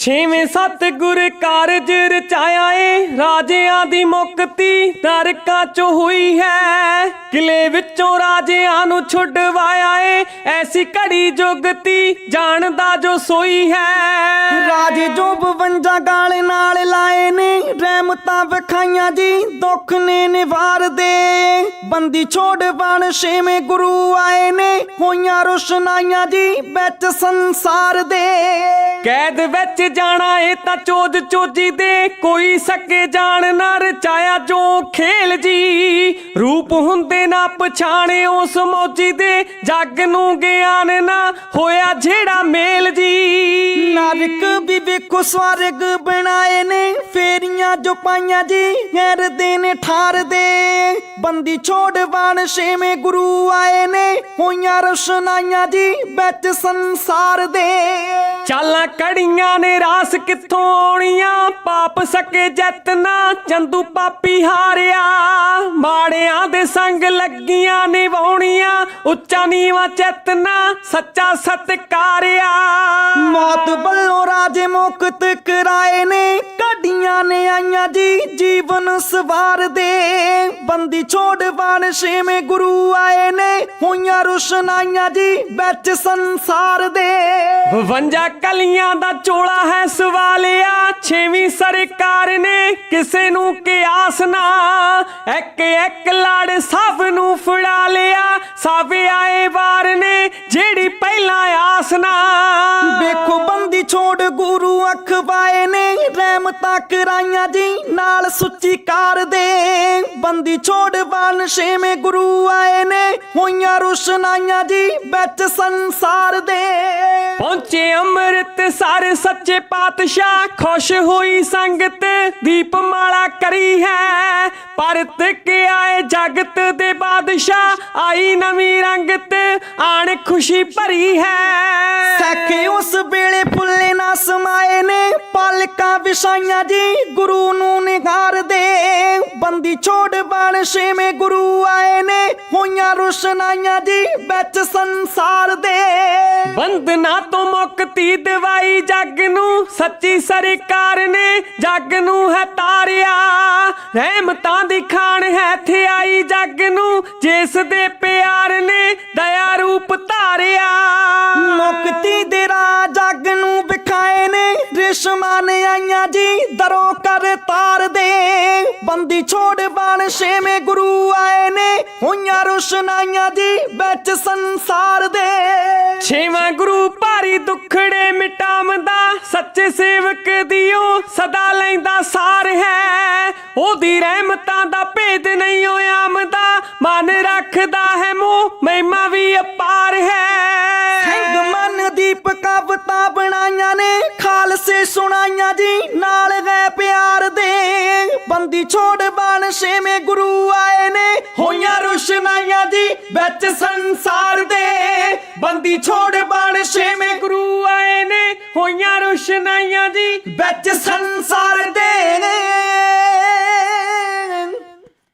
ਛੇਵੇਂ ਸੱਤ ਗੁਰ ਕਾਰਜ ਰਚਾਇਆ ਏ ਰਾਜਿਆਂ ਦੀ ਮੁਕਤੀ ਨਰਕਾਂ ਚ ਹੋਈ ਹੈ। ਕਿਲੇ ਵਿੱਚੋਂ ਰਾਜਿਆਂ ਨੂੰ ਛੁਡਵਾਇਆ ਏ ਐਸੀ ਘੜੀ ਜੁਗਤੀ ਜਾਣਦਾ ਜੋ ਸੋਈ ਹੈ। ਰਾਜੇ ਜੋ 52 ਗਾਲ ਨਾਲ ਲਾਏ ਨੇ, ਰਹਿਮਤਾਂ ਵਿਖਾਈਆਂ ਜੀ, ਦੁੱਖ ਨੇ ਨਿਵਾਰ ਦੇ ਬੰਦੀ ਛੋੜ ਬਣ ਛੇਵੇਂ ਗੁਰੂ ਆਏ ਨੇ ਹੋਈਆਂ ਰੁਸ਼ਨਾਈਆਂ ਜੀ ਵਿੱਚ ਸੰਸਾਰ ਦੇ। ਕੈਦ ਵਿੱਚ ਜਾਣਾ ਏ ਤਾਂ ਚੋਜ ਚੋਜੀ ਦੇ ਕੋਈ ਸਕੇ ਜਾਣ ਨਾ ਰਚਾਇਆ ਜੋ ਖੇਲ ਜੀ। ਰੂਪ ਹੁੰਦੇ ਨਾ ਪਛਾਣੇ ਉਸ ਮੌਜੀ ਦੇ ਜੱਗ ਨੂੰ ਗਿਆਨ ਨਾ ਹੋਇਆ ਜਿਹੜਾ ਮੇਲ ਜੀ। ਨਾਰਕ ਵੀ ਵੇਖੋ ਸਵਰਗ ਬਣਾਏ ਨੇ ਫੇਰੀਆਂ ਜੋ ਪਾਈਆਂ ਜੀ ਦੇ ਨੇ ਠਾਰ ਦੇ ਬੰਦੀ ਛੋੜ ਬਣ ਛੇਵੇਂ ਗੁਰੂ ਆਏ ਨੇ ਹੋਈਆਂ ਰੁਸ਼ਨਾਈਆਂ ਜੀ ਵਿੱਚ ਸੰਸਾਰ ਦੇ। ਚਾਲਾਂ ਕੜੀਆਂ ਨੇ ਰਾਸ ਕਿੱਥੋਂ ਆਉਣੀਆਂ ਪਾਪ ਸਕੇ ਜਤਨਾ ਚੰਦੂ ਪਾਪੀ ਹਾਰਿਆ। ਮਾੜਿਆਂ ਦੇ ਸੰਗ ਲੱਗੀਆਂ ਨਿਵਾਉਣੀਆਂ ਉੱਚਾ ਨੀਵਾ ਚੇਤਨਾ ਸੱਚਾ ਸਤਕਾਰਿਆ। ਮੌਤ ਵੱਲੋਂ ਰਾਜੇ ਮੁਕਤ ਕਰਾਏ ਨੇ ਕੱਢੀਆਂ ਨੇ ਆਈਆਂ ਜੀ ਜੀਵਨ ਸਵਾਰ ਦੇ। ਬੰਦੀ ਛੋੜ ਬਣ ਛੇਵੇਂ ਗੁਰੂ ਆਏ ਨੇ ਹੋਈਆਂ ਰੁਸ਼ਨਾਈਆਂ ਜੀ ਵਿੱਚ ਸੰਸਾਰ ਦੇ। 52 ਕਲੀਆਂ ਦਾ ਚੋਲਾ ਹੈ ਸਵਾਲਿਆ ਛੇਵੀਂ ਸਰਕਾਰ ਨੇ ਕਿਸੇ ਨੂੰ ਕਿਆਸ ਨਾ ਇੱਕ ਇੱਕ ਲੜ ਸਭ ਨੂੰ ਫੜਾ ਲਿਆ ਸਭ ਆਏ ਵਾਰ ਨੇ ਜਿਹੜੀ ਪਹਿਲਾਂ ਆਸ ਨਾ। ਵੇਖੋ ਛੋੜ ਗੁਰੂ ਅਖਵਾਏ ਨੇ ਰਹਿਮਤਾਂ ਕਰਾਈਆਂ ਜੀ, ਨਾਲ ਸੁੱਚੀ ਕਾਰ ਦੇ। ਬੰਦੀ ਛੋੜ ਬਣ ਛੇਵੇਂ ਗੁਰੂ ਆਏ ਨੇ, ਹੋਈਆਂ ਰੁਸ਼ਨਾਈਆਂ ਜੀ, ਵਿੱਚ ਸੰਸਾਰ ਦੇ। ਪਹੁੰਚੇ ਅੰਮ੍ਰਿਤ ਸਾਰੇ ਸੱਚੇ ਪਾਤਸ਼ਾਹ, ਖੁਸ਼ ਹੋਈ ਸੰਗਤ ਦੀਪਮਾਲਾ ਕਰੀ ਹੈ। ਪਰਤ ਕੇ ਆਏ ਜਗਤ ਦੇ ਬਾਦਸ਼ਾਹ, ਆਈ ਨਵੀਂ ਰੰਗਤ, ਆਣ ਖੁਸ਼ੀ ਭਰੀ ਹੈ। ਸਖੇ ਉਸ ਵੇਲੇ ਫੁੱਲੇ ਨਾ ਸਮਾਏ ਨੇ, ਪਾਲਕਾਂ ਵਿਛਾਈਆਂ ਜੀ, ਗੁਰੂ ਨੂੰ ਨਿਗਾਰ ਦੇ ਬੰਦੀ ਛੋੜ ਬਣ ਛੇਵੇਂ ਗੁਰੂ ਆਏ ਹੋਈਆਂ ਰੁਸ਼ਨਾਈਆਂ ਜੀ ਵਿੱਚ ਸੰਸਾਰ ਦੇ। ਬੰਦਨਾ ਤੋਂ ਮੁਕਤੀ ਦਿਵਾਈ ਜੱਗ ਨੂੰ ਸੱਚੀ ਸਰਕਾਰ ਨੇ ਜੱਗ ਨੂੰ ਹੈ ਤਾਰਿਆ। ਰਹਿਮਤਾਂ ਦੀ ਖਾਨ ਹੈ ਥਿਆਈ ਜੱਗ ਨੂੰ ਜਿਸ ਦੇ ਪਿਆਰ ਨੇ ਦਇਆ ਰੂਪ ਧਾਰਿਆ। ਮੁਕਤੀ ਦੇ ਰਾਹ ਜੱਗ ਨੂੰ ਵਿਖਾਏ ਨੇ ਰਿਸ਼ਮਾਂ ਨੇ ਆਈਆਂ ਜੀ ਦਰੋਂ ਕਰ ਤਾਰ ਦੇ। ਬੰਦੀ ਛੋੜ ਬਣ ਛੇਵੇਂ ਗੁਰੂ ਆਏ ਨੇ। ਹੋਈਆਂ ਰੁਸ਼ਨਾਈਆਂ ਜੀ ਵਿੱਚ ਸੰਸਾਰ ਦੇ। ਛੇਵਾਂ ਗੁਰੂ ਭਾਰੀ ਦੁੱਖੜੇ ਮਿਟਾਵਦਾ ਸੱਚੇ ਸੇਵਕ ਦਿਓ ਸਦਾ ਲੈਂਦਾ ਸਾਰ ਹੈ। ਉਹਦੀ ਰਹਿਮਤਾਂ ਦਾ ਭੇਦ ਨਹੀਂ ਆਮਦਾ ਮਨ ਰੱਖਦਾ ਹੈ ਮੋਹ ਮਹਿਮਾ ਵੀ ਅਪਾਰ ਹੈ। ਸਿੰਘ ਮਨ ਦੀਪ ਕਵਤਾ ਬਣਾਈਆਂ ਨੇ ਖਾਲਸੇ ਸੁਣਾਈਆਂ ਜੀ ਨਾਲ ਬੰਦੀ ਛੋੜ ਬਾਣ ਛੇਵੇਂ ਗੁਰੂ ਆਏ ਨੇ। ਹੋਈਆਂ ਰੁਸ਼ਨਾਈਆਂ ਜੀ ਵਿੱਚ ਸੰਸਾਰ ਦੇ। ਬੰਦੀ ਛੋੜ ਬਣ ਛੇਵੇਂ ਗੁਰੂ ਆਏ ਨੇ। ਹੋਈਆਂ ਰੁਸ਼ਨਾਈਆਂ ਜੀ ਵਿੱਚ ਸੰਸਾਰ ਦੇ